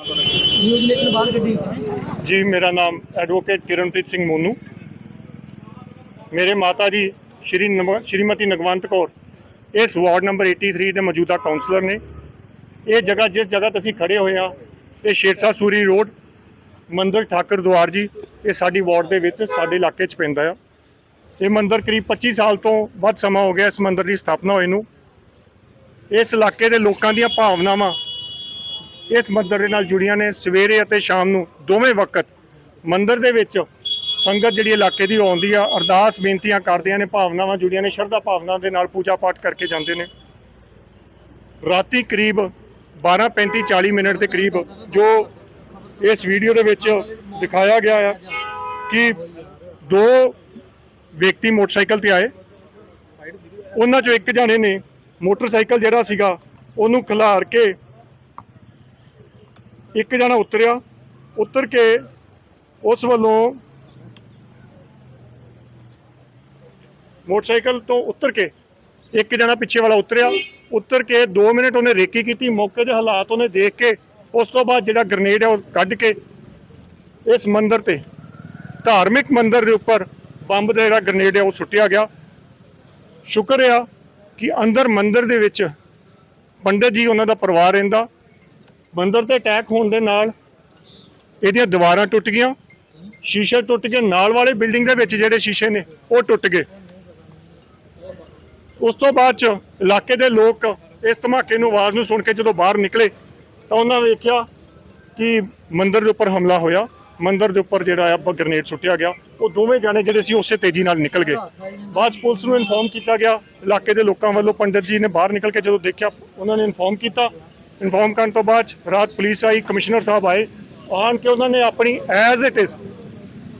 News nation ਬਾਹਰ ਕੱਢੀ ਜੀ, ਮੇਰਾ ਨਾਮ ਐਡਵੋਕੇਟ ਕਿਰਨਪ੍ਰੀਤ ਸਿੰਘ ਮੋਨੂ। ਮੇਰੇ ਮਾਤਾ ਜੀ ਸ਼੍ਰੀ ਨਵ- ਸ਼੍ਰੀਮਤੀ ਨਗਵੰਤ ਕੌਰ, ਇਸ ਵਾਰਡ ਨੰਬਰ 83 ਦੇ ਮੌਜੂਦਾ ਕਾਉਂਸਲਰ ਨੇ। ਇਹ ਜਗ੍ਹਾ, ਜਿਸ ਜਗ੍ਹਾ ਤੇ ਅਸੀਂ ਖੜੇ ਹੋਏ ਆ ਇਹ ਸ਼ੇਰਸ਼ਾਹ ਸੂਰੀ ਰੋਡ, ਮੰਦਰ ਠਾਕਰ ਦੁਆਰ ਜੀ, ਇਹ ਸਾਡੀ ਵਾਰਡ ਦੇ ਵਿੱਚ, ਸਾਡੇ ਇਲਾਕੇ 'ਚ ਪੈਂਦਾ ਆ। ਇਹ ਮੰਦਰ ਕਰੀਬ 25 ਸਾਲ ਤੋਂ ਵੱਧ ਸਮਾਂ ਹੋ ਗਿਆ ਇਸ ਮੰਦਰ ਦੀ ਸਥਾਪਨਾ ਹੋਏ ਨੂੰ। ਇਸ ਇਲਾਕੇ ਦੇ ਲੋਕਾਂ ਦੀਆਂ ਭਾਵਨਾਵਾਂ ਇਸ ਮੰਦਰ ਦੇ ਨਾਲ ਜੁੜੀਆਂ ਨੇ ਸਵੇਰੇ ਅਤੇ ਸ਼ਾਮ ਨੂੰ ਦੋਵੇਂ ਵਕਤ ਮੰਦਰ ਦੇ ਵਿੱਚ ਸੰਗਤ ਜਿਹੜੀ ਇਲਾਕੇ ਦੀ ਆਉਂਦੀ ਆ, ਅਰਦਾਸ ਬੇਨਤੀਆਂ ਕਰਦਿਆਂ ਨੇ, ਭਾਵਨਾਵਾਂ ਜੁੜੀਆਂ ਨੇ, ਸ਼ਰਧਾ ਭਾਵਨਾ ਦੇ ਨਾਲ ਪੂਜਾ ਪਾਠ ਕਰਕੇ ਜਾਂਦੇ ਨੇ। ਰਾਤੀ ਕਰੀਬ 12:35 40 ਮਿੰਟ ਦੇ ਕਰੀਬ ਜੋ ਇਸ ਵੀਡੀਓ ਦੇ ਵਿੱਚ ਦਿਖਾਇਆ ਗਿਆ ਆ ਕਿ ਦੋ ਵਿਅਕਤੀ ਮੋਟਰਸਾਈਕਲ ਤੇ ਆਏ। ਉਹਨਾਂ ਚੋਂ ਇੱਕ ਜਾਣੇ ਨੇ ਮੋਟਰਸਾਈਕਲ ਜਿਹੜਾ ਸੀਗਾ, ਉਹਨੂੰ ਖਿਲਾਰ ਕੇ ਇੱਕ ਜਣਾ ਉਤਰਿਆ, ਉਤਰ ਕੇ ਉਸ ਵੱਲੋਂ ਮੋਟਰਸਾਈਕਲ ਤੋਂ ਉਤਰ ਕੇ ਇੱਕ ਜਣਾ ਪਿੱਛੇ ਵਾਲਾ ਉਤਰਿਆ, ਉਤਰ ਕੇ 2 ਮਿੰਟ ਉਹਨੇ ਰੇਕੀ ਕੀਤੀ, ਮੌਕੇ ਦੇ ਹਾਲਾਤ ਉਹਨੇ ਦੇਖ ਕੇ, ਉਸ ਤੋਂ ਬਾਅਦ ਜਿਹੜਾ ਗ੍ਰਨੇਡ ਹੈ ਉਹ ਕੱਢ ਕੇ ਇਸ ਮੰਦਿਰ ਤੇ, ਧਾਰਮਿਕ ਮੰਦਿਰ ਦੇ ਉੱਪਰ ਬੰਬ ਦਾ ਜਿਹੜਾ ਗ੍ਰਨੇਡ ਹੈ ਉਹ ਸੁੱਟਿਆ ਗਿਆ। ਸ਼ੁਕਰ ਆ ਕਿ ਅੰਦਰ ਮੰਦਿਰ ਦੇ ਵਿੱਚ ਪੰਡਤ ਜੀ, ਉਹਨਾਂ ਦਾ ਪਰਿਵਾਰ ਰਹਿੰਦਾ ਮੰਦਰ ਤੇ ਅਟੈਕ ਹੋਣ ਦੇ ਨਾਲ ਇਹਦੀਆਂ ਦੀਵਾਰਾਂ ਟੁੱਟ ਗਈਆਂ, ਸ਼ੀਸ਼ੇ ਟੁੱਟ ਗਏ, ਨਾਲ ਵਾਲੇ ਬਿਲਡਿੰਗ ਦੇ ਵਿੱਚ ਜਿਹੜੇ ਸ਼ੀਸ਼ੇ ਨੇ, ਉਹ ਟੁੱਟ ਗਏ। ਉਸ ਤੋਂ ਬਾਅਦ ਚ ਇਲਾਕੇ ਦੇ ਲੋਕ ਇਸ ਧਮਾਕੇ ਨੂੰ, ਆਵਾਜ਼ ਨੂੰ ਸੁਣ ਕੇ ਜਦੋਂ ਬਾਹਰ ਨਿਕਲੇ, ਤਾਂ ਉਹਨਾਂ ਨੇ ਵੇਖਿਆ ਕਿ ਮੰਦਰ ਦੇ ਉੱਪਰ ਹਮਲਾ ਹੋਇਆ। ਮੰਦਰ ਦੇ ਉੱਪਰ ਜਿਹੜਾ ਆ ਗ੍ਰਨੇਡ ਸੁੱਟਿਆ ਗਿਆ। ਉਹ ਦੋਵੇਂ ਜਾਣੇ ਜਿਹੜੇ ਸੀ, ਉਸੇ ਤੇਜ਼ੀ ਨਾਲ ਨਿਕਲ ਗਏ। ਬਾਅਦ 'ਚ ਪੁਲਿਸ ਨੂੰ ਇਨਫੋਰਮ ਕੀਤਾ ਗਿਆ। ਇਲਾਕੇ ਦੇ ਲੋਕਾਂ ਵੱਲੋਂ ਪੰਡਤ ਜੀ ਨੇ ਬਾਹਰ ਨਿਕਲ ਕੇ ਜਦੋਂ ਦੇਖਿਆ, ਉਹਨਾਂ ਨੇ ਇਨਫੋਰਮ ਕੀਤਾ। ਇਨਫੋਰਮ ਕਰਨ ਤੋਂ ਬਾਅਦ 'ਚ ਰਾਤ ਪੁਲਿਸ ਆਈ, ਕਮਿਸ਼ਨਰ ਸਾਹਿਬ ਆਏ, ਆਣ ਕੇ ਉਹਨਾਂ ਨੇ ਆਪਣੀ ਐਜ਼ ਇਟ ਇਜ਼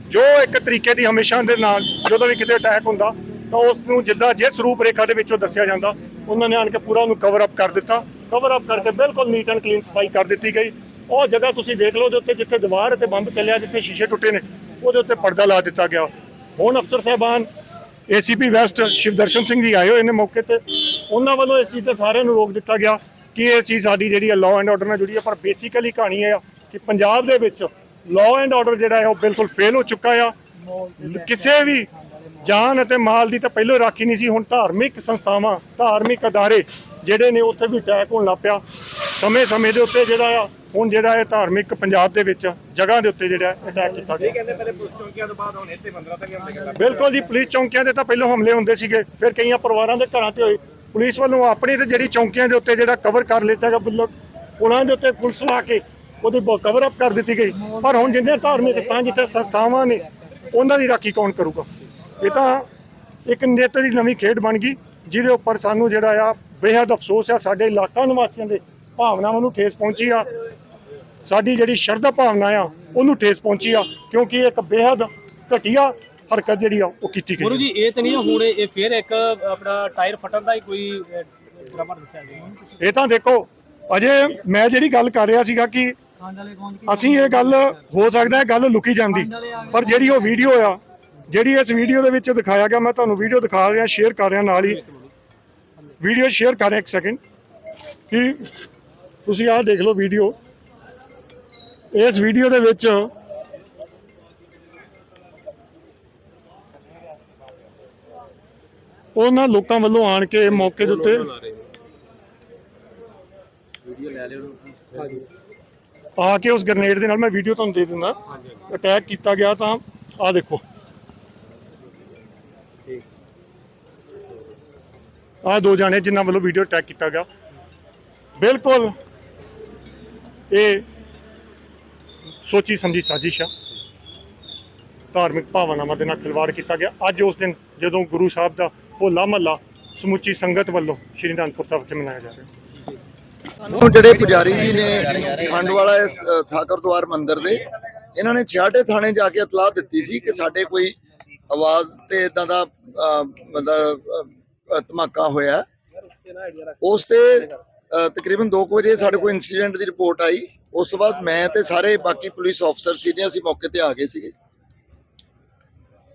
ਜੋ ਇੱਕ ਤਰੀਕੇ ਦੀ ਹਮੇਸ਼ਾ ਦੇ ਨਾਲ ਜਦੋਂ ਵੀ ਕਿਤੇ ਅਟੈਕ ਹੁੰਦਾ, ਤਾਂ ਉਸ ਨੂੰ ਜਿੱਦਾਂ ਜਿਸ ਰੂਪ ਰੇਖਾ ਦੇ ਵਿੱਚੋਂ ਦੱਸਿਆ ਜਾਂਦਾ, ਉਹਨਾਂ ਨੇ ਆਣ ਕੇ ਪੂਰਾ ਉਹਨੂੰ ਕਵਰ ਅਪ ਕਰ ਦਿੱਤਾ। ਕਵਰ ਅਪ ਕਰਕੇ ਬਿਲਕੁਲ ਨੀਟ ਐਂਡ ਕਲੀਨ ਸਫ਼ਾਈ ਕਰ ਦਿੱਤੀ ਗਈ। ਉਹ ਜਗ੍ਹਾ ਤੁਸੀਂ ਦੇਖ ਲਓ ਦੇ ਉੱਤੇ ਜਿੱਥੇ ਦੀਵਾਰ ਅਤੇ ਬੰਬ ਚੱਲਿਆ, ਜਿੱਥੇ ਸ਼ੀਸ਼ੇ ਟੁੱਟੇ ਨੇ, ਉਹਦੇ ਉੱਤੇ ਪਰਦਾ ਲਾ ਦਿੱਤਾ ਗਿਆ। ਹੁਣ ਅਫਸਰ ਸਾਹਿਬਾਨ ਏਸੀਪੀ ਵੈਸਟ ਸ਼ਿਵਦਰਸ਼ਨ ਸਿੰਘ ਜੀ ਆਏ ਹੋਏ ਨੇ ਮੌਕੇ ਤੇ। ਉਹਨਾਂ ਵੱਲੋਂ ਇਸ ਚੀਜ਼ ਤੇ ਸਾਰਿਆਂ ਨੂੰ ਰੋਕ ਦਿੱਤਾ ਗਿਆ। ਕਿ ਇਹ ਚੀਜ਼ ਸਾਡੀ ਜਿਹੜੀ ਹੈ ਲਾਅ ਐਂਡ ਆਰਡਰ ਨਾਲ ਜੁੜੀ ਹੈ ਪਰ ਬੇਸਿਕਲੀ ਕਹਾਣੀ ਇਹ ਆ ਕਿ ਪੰਜਾਬ ਦੇ ਵਿੱਚ ਲਾਅ ਐਂਡ ਆਰਡਰ ਜਿਹੜਾ ਹੈ ਉਹ ਬਿਲਕੁਲ ਫੇਲ ਹੋ ਚੁੱਕਾ ਆ। ਕਿਸੇ ਵੀ ਜਾਨ ਅਤੇ ਮਾਲ ਦੀ ਤਾਂ ਪਹਿਲਾਂ ਰਾਖੀ ਨਹੀਂ ਸੀ, ਹੁਣ ਧਾਰਮਿਕ ਸੰਸਥਾਵਾਂ, ਧਾਰਮਿਕ ਅਦਾਰੇ ਜਿਹੜੇ ਨੇ ਉੱਥੇ ਵੀ ਅਟੈਕ ਹੋਣ ਲੱਗ ਪਿਆ। ਸਮੇਂ-ਸਮੇਂ ਦੇ ਉੱਤੇ ਜਿਹੜਾ ਆ, ਹੁਣ ਜਿਹੜਾ ਇਹ ਧਾਰਮਿਕ ਪੰਜਾਬ ਦੇ ਵਿੱਚ ਜਗ੍ਹਾ ਦੇ ਉੱਤੇ ਜਿਹੜਾ ਅਟੈਕ ਕੀਤਾ ਗਿਆ। ਕਹਿੰਦੇ ਪਹਿਲੇ ਪੁਲਿਸ ਚੌਂਕੀਆਂ ਤੋਂ ਬਾਅਦ ਹੁਣ ਇੱਥੇ ਮੰਦਰਾਂ ਤੱਕ ਹਮਲੇ ਬਿਲਕੁਲ ਜੀ ਪੁਲਿਸ ਚੌਂਕੀਆਂ ਦੇ ਤਾਂ ਪਹਿਲਾਂ ਹਮਲੇ ਹੁੰਦੇ ਸੀਗੇ, ਫਿਰ ਕਈਆਂ ਪਰਿਵਾਰਾਂ ਦੇ ਘਰਾਂ ਤੇ ਹੋਏ। ਪੁਲਿਸ ਵੱਲੋਂ ਆਪਣੀ ਤੇ ਜਿਹੜੀ ਚੌਂਕੀਆਂ ਦੇ ਉੱਤੇ ਜਿਹੜਾ ਕਵਰ ਕਰ ਲਿੱਤਾ ਗਿਆ ਬਿੱਲੋ ਉਹਨਾਂ ਦੇ ਉੱਤੇ ਪੁਲਿਸ ਲਾ ਕੇ ਉਹਦੀ ਕਵਰ ਅਪ ਕਰ ਦਿੱਤੀ ਗਈ। ਪਰ ਹੁਣ ਜਿੰਨੇ ਧਾਰਮਿਕ ਸਥਾਨ ਜਿੱਥੇ ਸੰਸਥਾਵਾਂ ਨੇ, ਉਹਨਾਂ ਦੀ ਰਾਖੀ ਕੌਣ ਕਰੂਗਾ? ਇਹ ਤਾਂ ਇੱਕ ਨਿੱਤ ਦੀ ਨਵੀਂ ਖੇਡ ਬਣ ਗਈ, ਜਿਹਦੇ ਉੱਪਰ ਸਾਨੂੰ ਜਿਹੜਾ ਆ ਬੇਹੱਦ ਅਫਸੋਸ ਆ, ਸਾਡੇ ਇਲਾਕਾ ਨਿਵਾਸੀਆਂ ਦੇ ਭਾਵਨਾਵਾਂ ਨੂੰ ਠੇਸ ਪਹੁੰਚੀ ਆ। ਸਾਡੀ ਜਿਹੜੀ ਸ਼ਰਧਾ ਭਾਵਨਾ ਆ, ਉਹਨੂੰ ਠੇਸ ਪਹੁੰਚੀ ਆ, ਕਿਉਂਕਿ ਇੱਕ ਬੇਹੱਦ ਘਟੀਆ ਹਰਕਤ ਜਿਹੜੀ ਆ ਉਹ ਕੀਤੀ ਗਈ ਗੁਰੂ ਆ। ਜੀ ਇਹ ਤਾਂ ਨਹੀਂ ਹੁਣ ਇਹ ਫੇਰ ਇੱਕ ਆਪਣਾ ਟਾਇਰ ਫਟਣ ਦਾ ਹੀ ਕੋਈ ਡਰਾਮਾ ਦੱਸਿਆ ਗਿਆ। ਇਹ ਤਾਂ ਦੇਖੋ ਅਜੇ ਮੈਂ ਜਿਹੜੀ ਗੱਲ ਕਰ ਰਿਹਾ ਸੀਗਾ ਕਿ ਅਸੀਂ ਇਹ ਗੱਲ ਹੋ ਸਕਦਾ ਹੈ ਗੱਲ ਲੁਕੀ ਜਾਂਦੀ। ਪਰ ਜਿਹੜੀ ਉਹ ਵੀਡੀਓ ਆ ਜਿਹੜੀ ਇਸ ਵੀਡੀਓ ਦੇ ਵਿੱਚ ਦਿਖਾਇਆ ਗਿਆ ਮੈਂ ਤੁਹਾਨੂੰ ਵੀਡੀਓ ਦਿਖਾ ਰਿਹਾ ਸ਼ੇਅਰ ਕਰ ਰਿਹਾ ਨਾਲ ਹੀ। ਵੀਡੀਓ ਸ਼ੇਅਰ ਕਰ ਰਿਹਾ ਇੱਕ ਸੈਕਿੰਡ ਕਿ ਤੁਸੀਂ ਆਹ ਦੇਖ ਲਓ ਵੀਡੀਓ। ਇਸ ਵੀਡੀਓ ਦੇ ਵਿੱਚ ਉਹਨਾਂ ਲੋਕਾਂ ਵੱਲੋਂ ਆਣ ਕੇ ਮੌਕੇ ਦੇ ਉੱਤੇ ਵੀਡੀਓ ਲੈ ਲਿਓ ਆ ਕੇ ਉਸ ਗ੍ਰਨੇਡ ਦੇ ਨਾਲ ਮੈਂ ਵੀਡੀਓ ਤੁਹਾਨੂੰ ਦੇ ਦਿੰਦਾ। ਅਟੈਕ ਕੀਤਾ ਗਿਆ ਤਾਂ ਆ ਦੇਖੋ। ਆ ਦੋ ਜਾਣੇ ਜਿਨ੍ਹਾਂ ਵੱਲੋਂ ਵੀਡੀਓ ਅਟੈਕ ਕੀਤਾ ਗਿਆ। ਬਿਲਕੁਲ ਇਹ ਸੋਚੀ ਸਮਝੀ ਸਾਜ਼ਿਸ਼ ਆ। ਧਾਰਮਿਕ ਭਾਵਨਾਵਾਂ ਦੇ ਨਾਲ ਖਿਲਵਾੜ ਕੀਤਾ ਗਿਆ। ਅੱਜ ਉਸ ਦਿਨ ਜਦੋਂ ਗੁਰੂ ਸਾਹਿਬ ਦਾ ਹੋਲਾ ਮਹੱਲਾ ਸਮੁੱਚੀ ਸੰਗਤ ਵੱਲੋਂ ਸ਼੍ਰੀ ਅਨੰਦਪੁਰ ਸਾਹਿਬ ਵਿਖੇ ਮਨਾਇਆ ਜਾ ਰਿਹਾ ਹੁਣ ਜਿਹੜੇ ਪੁਜਾਰੀ ਜੀ ਨੇ ਖੰਡ ਵਾਲਾ ਇਸ ਠਾਕਰ ਦੁਆਰ ਮੰਦਿਰ ਦੇ ਇਹਨਾਂ ਨੇ ਛਿਆਟੇ ਥਾਣੇ ਜਾ ਕੇ ਇਤਲਾਹ ਦਿੱਤੀ ਸੀ ਕਿ ਸਾਡੇ ਕੋਈ ਆਵਾਜ਼ ਤੇ ਇਦਾਂ ਦਾ ਮਤਲਬ ਧਮਾਕਾ ਹੋਇਆ ਉਸ ਤੇ ਅ, ਤਕਰੀਬਨ 2 ਵਜੇ ਸਾਡੇ ਕੋਲ ਇਨਸੀਡੈਂਟ ਦੀ ਰਿਪੋਰਟ ਆਈ। ਉਸ ਤੋਂ ਬਾਅਦ ਮੈਂ ਤੇ ਸਾਰੇ ਬਾਕੀ ਪੁਲਿਸ ਅਫਸਰ ਸੀਨੀਅਰ ਸੀ ਮੌਕੇ ਤੇ ਆ ਗਏ ਸੀਗੇ।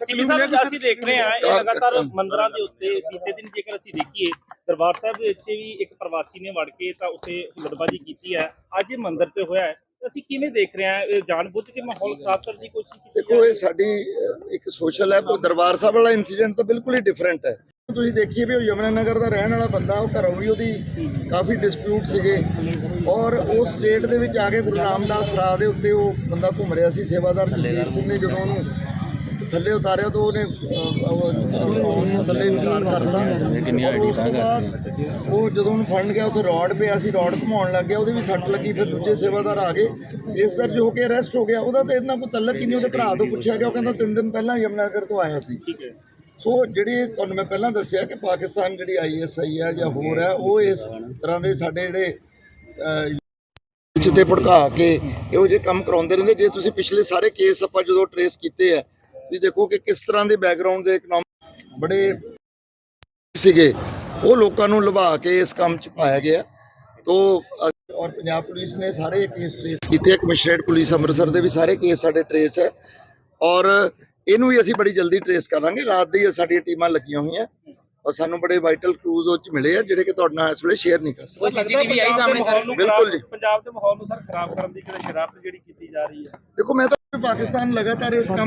ਸੀਪੀ ਸਾਹਿਬ ਅਸੀਂ ਦੇਖ ਰਹੇ ਹਾਂ ਇਹ ਲਗਾਤਾਰ ਮੰਦਰਾਂ ਦੇ ਉੱਤੇ ਬੀਤੇ ਦਿਨ ਜੇਕਰ ਅਸੀਂ ਦੇਖੀਏ ਦਰਬਾਰ ਸਾਹਿਬ ਦੇ ਵਿੱਚ ਵੀ ਇੱਕ ਪ੍ਰਵਾਸੀ ਨੇ ਵੜ ਕੇ ਤਾਂ ਉੱਥੇ ਹੁਲੜਬਾਜ਼ੀ ਕੀਤੀ ਹੈ। ਅੱਜ ਇਹ ਮੰਦਿਰ ਤੇ ਹੋਇਆ ਹੈ। ਅਸੀਂ ਕਿਵੇਂ ਦੇਖ ਰਹੇ ਹਾਂ ਇਹ ਜਾਣਬੁੱਝ ਕੇ ਮਾਹੌਲ ਖਰਾਬ ਕਰਨ ਦੀ ਕੋਸ਼ਿਸ਼ ਕੀਤੀ ਦੇਖੋ ਇਹ ਸਾਡੀ ਇੱਕ ਸੋਸ਼ਲ ਹੈ ਪਰ ਦਰਬਾਰ ਸਾਹਿਬ ਵਾਲਾ ਇਨਸੀਡੈਂਟ ਤਾਂ ਬਿਲਕੁਲ ਹੀ ਡਿਫਰੈਂਟ ਹੈ। ਤੁਸੀਂ ਦੇਖੀਏ ਵੀ ਉਹ ਯਮਨਾ ਨਗਰ ਦਾ ਰਹਿਣ ਵਾਲਾ ਬੰਦਾ ਉਹ ਘਰੋਂ ਵੀ ਉਹਦੀ ਕਾਫੀ ਡਿਸਪਿਊਟ ਸੀਗੇ। ਔਰ ਉਹ ਸਟੇਟ ਦੇ ਵਿੱਚ ਆ ਕੇ ਗੁਰੂ ਰਾਮਦਾਸ ਰਾਹ ਦੇ ਉੱਤੇ ਉਹ ਬੰਦਾ ਘੁੰਮ ਰਿਹਾ ਸੀ ਸੇਵਾਦਾਰ ਜਸਵੀਰ ਸਿੰਘ ਨੇ ਜਦੋਂ ਉਹਨੂੰ ਥੱਲੇ ਉਤਾਰਿਆ ਤਾਂ ਉਹਨੇ ਉਹਨੂੰ ਥੱਲੇ ਉਤਾਰ ਕਰਤਾ। ਔਰ ਉਸ ਤੋਂ ਬਾਅਦ ਉਹ ਜਦੋਂ ਉਹਨੂੰ ਫੜਨ ਗਿਆ ਉੱਥੇ ਰੋਡ ਪਿਆ ਸੀ ਰੋਡ ਘੁਮਾਉਣ ਲੱਗ ਗਿਆ ਉਹਦੇ ਵੀ ਸੱਟ ਲੱਗੀ ਫਿਰ ਦੂਜੇ ਸੇਵਾਦਾਰ ਆ ਗਏ। ਇਸ ਦਰਜ ਹੋ ਕੇ ਅਰੈਸਟ ਹੋ ਗਿਆ ਉਹਦਾ ਤਾਂ ਇਹਨਾਂ ਕੋਈ ਤਲਕ ਹੀ ਨਹੀਂ ਉਹਦੇ ਭਰਾ ਤੋਂ ਪੁੱਛਿਆ ਗਿਆ ਉਹ ਕਹਿੰਦਾ ਤਿੰਨ ਦਿਨ ਪਹਿਲਾਂ ਯਮਨਾਗਰ ਤੋਂ ਆਇਆ ਸੀ। ਠੀਕ ਹੈ। ਸੋ ਜਿਹੜੀ ਤੁਹਾਨੂੰ ਮੈਂ ਪਹਿਲਾਂ ਦੱਸਿਆ ਕਿ ਪਾਕਿਸਤਾਨ ਜਿਹੜੀ ਆਈਐਸਆਈ ਹੈ ਜਾਂ ਹੋਰ ਹੈ ਉਹ ਇਸ ਤਰ੍ਹਾਂ ਦੇ ਸਾਡੇ ਜਿਹੜੇ ਵਿੱਚ ਤੇ ਭੜਕਾ ਕੇ ਇਹੋ ਜਿਹੇ ਕੰਮ ਕਰਾਉਂਦੇ ਰਹਿੰਦੇ। ਜੇ ਤੁਸੀਂ ਪਿਛਲੇ ਸਾਰੇ ਕੇਸ ਆਪਾਂ ਜਦੋਂ ਟਰੇਸ ਕੀਤੇ ਆ ਵੀ ਦੇਖੋ ਕਿ ਕਿਸ ਤਰ੍ਹਾਂ ਦੇ ਬੈਕਗ੍ਰਾਉਂਡ ਦੇ ਇਕਨੋਮਿਕ ਬੜੇ ਸੀਗੇ ਉਹ ਲੋਕਾਂ ਨੂੰ ਲੁਭਾ ਕੇ ਇਸ ਕੰਮ 'ਚ ਪਾਇਆ ਗਿਆ। ਤੋ ਔਰ ਪੰਜਾਬ ਪੁਲਿਸ ਨੇ ਸਾਰੇ ਕੇਸ ਟਰੇਸ ਕੀਤੇ ਆ ਕਮਿਸ਼ਨਰੇਟ ਪੁਲਿਸ ਅੰਮ੍ਰਿਤਸਰ ਦੇ ਵੀ ਸਾਰੇ ਕੇਸ ਸਾਡੇ ਟਰੇਸ ਹੈ। ਔਰ ਇਹਨੂੰ ਵੀ ਅਸੀਂ ਬੜੀ ਜਲਦੀ ਟਰੇਸ ਕਰਾਂਗੇ ਰਾਤ ਦੀ ਸਾਡੀਆਂ ਟੀਮਾਂ ਲੱਗੀਆਂ ਹੋਈਆਂ। ਔਰ ਸਾਨੂੰ ਬੜੇ ਵਾਈਟਲ ਕਲੂਜ਼ ਉਹ ਚ ਮਿਲੇ ਆ ਜਿਹੜੇ ਕਿ ਤੁਹਾਡੇ ਨਾਲ ਇਸ ਵੇਲੇ ਸ਼ੇਅਰ ਨਹੀਂ ਕਰ ਸਕਦੇ। ਕੋਈ ਸੀਸੀਟੀਵੀ ਆਈ ਸਾਹਮਣੇ ਸਰ? ਬਿਲਕੁਲ ਜੀ। ਪੰਜਾਬ ਦੇ ਮਾਹੌਲ ਨੂੰ ਸਰ ਖਰਾਬ ਕਰਨ ਦੀ ਕਿਹੜੀ ਸ਼ਰਾਰਤ ਜਿਹੜੀ ਕੀਤੀ ਜਾ ਰਹੀ ਹੈ? ਦੇਖੋ ਮੈਂ ਤਾਂ ਪਾਕਿਸਤਾਨ ਲਗਾਤਾਰ ਇਸ ਕੰਮ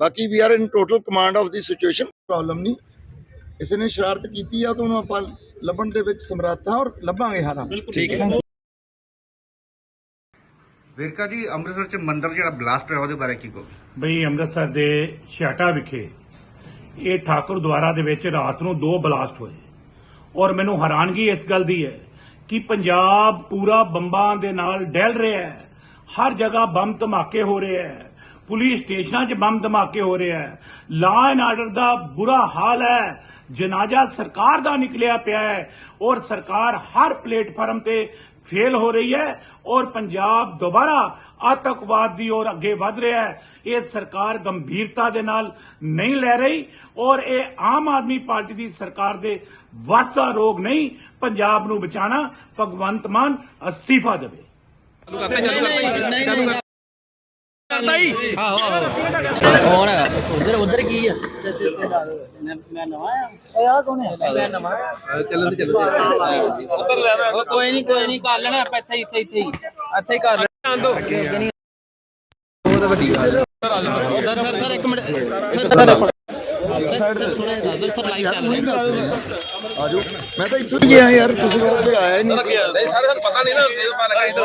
ਬਾਕੀ we are in total command of the situation problem ਨਹੀਂ। ਕਿਸੇ ਨੇ ਸ਼ਰਾਰਤ ਕੀਤੀ ਆ ਤਾਂ ਉਹਨੂੰ ਆਪਾਂ ਲੱਭਣ ਦੇ ਵਿੱਚ ਸਮਰੱਥ ਹਾਂ ਔਰ ਲੱਭਾਂਗੇ ਹਾਰਾਂ। ਠੀਕ ਹੈ। ਵੇਰਕਾ ਜੀ ਅੰਮ੍ਰਿਤਸਰ ਚ ਮੰਦਿਰ ਜਿਹੜਾ ਬਲਾਸਟ ਹੋਇਆ ਉਹਦੇ ਬਾਰੇ ਕੀ ਕਹੋ ਬਈ ਅੰਮ੍ਰਿਤਸਰ ਦੇ ਛਾਟਾ ਵਿਖੇ ਇਹ ਠਾਕੁਰ ਦੁਆਰਾ ਦੇ ਵਿੱਚ ਰਾਤ ਨੂੰ ਦੋ ਬਲਾਸਟ ਹੋਏ। ਔਰ ਮੈਨੂੰ ਹੈਰਾਨਗੀ ਇਸ ਗੱਲ ਦੀ ਹੈ ਕਿ ਪੰਜਾਬ ਪੂਰਾ ਬੰਬਾਂ ਦੇ ਨਾਲ ਡਹਿਲ ਰਿਹਾ ਹੈ। ਹਰ ਜਗ੍ਹਾ ਬੰਬ ਧਮਾਕੇ ਹੋ ਰਹੇ ਹੈ। ਪੁਲਿਸ ਸਟੇਸ਼ਨਾਂ 'ਚ ਬੰਬ ਧਮਾਕੇ ਹੋ ਰਹੇ ਹੈ। ਲਾ ਐਂਡ ਆਰਡਰ ਦਾ ਬੁਰਾ ਹਾਲ ਹੈ। ਜਨਾਜ਼ਾ ਸਰਕਾਰ ਦਾ ਨਿਕਲਿਆ ਪਿਆ ਹੈ ਔਰ ਸਰਕਾਰ ਹਰ ਪਲੇਟਫਾਰਮ ਤੇ ਫੇਲ ਹੋ ਰਹੀ ਹੈ ਔਰ ਪੰਜਾਬ ਦੁਬਾਰਾ ਆਤੰਕਵਾਦ ਦੀ ओर ਅੱਗੇ ਵਧ ਰਿਹਾ ਹੈ। ਇਹ ਸਰਕਾਰ ਗੰਭੀਰਤਾ ਦੇ ਨਾਲ ਨਹੀਂ ਲੈ ਰਹੀ ਔਰ ਇਹ ਆਮ ਆਦਮੀ ਪਾਰਟੀ ਦੀ ਸਰਕਾਰ ਦੇ ਵੱਸ ਰੋਗ ਨਹੀਂ ਪੰਜਾਬ ਨੂੰ ਬਚਾਣਾ ਭਗਵੰਤ ਮਾਨ ਅਸਤੀਫਾ ਦੇਵੇ। ਕੌਣ ਹੈ ਉਧਰ ਉਧਰ ਕੀ ਆ? ਮੈਂ ਨਵਾਂ ਆ ਓਏ ਆ ਕੌਣ ਹੈ? ਮੈਂ ਨਵਾਂ ਆ ਚੱਲਣ ਤੇ ਚੱਲੋ ਉੱਧਰ ਲੈ ਉਹ ਕੋਈ ਨਹੀਂ ਕੋਈ ਨਹੀਂ ਕਰ ਲੈਣਾ ਆਪਾਂ ਇੱਥੇ ਇੱਥੇ ਇੱਥੇ ਹੀ। ਇੱਥੇ ਹੀ ਕਰ ਲੈਣਾ ਉਹ ਤਾਂ ਵੱਡੀ ਗੱਲ ਸਰ ਸਰ ਸਰ ਇੱਕ ਮਿੰਟ। ਸਰ ਸਰ ਆਜੋ। ਮੈਂ ਤਾਂ ਇੱਥੋਂ ਹੀ ਗਿਆ ਯਾਰ ਤੁਸੀਂ ਕੋਈ ਆਇਆ ਹੀ ਨਹੀਂ ਨਹੀਂ ਸਾਰੇ ਸਾਨੂੰ ਪਤਾ ਨਹੀਂ ਨਾ ਇਹ ਪਤਾ ਲੱਗਾ ਇਧਰ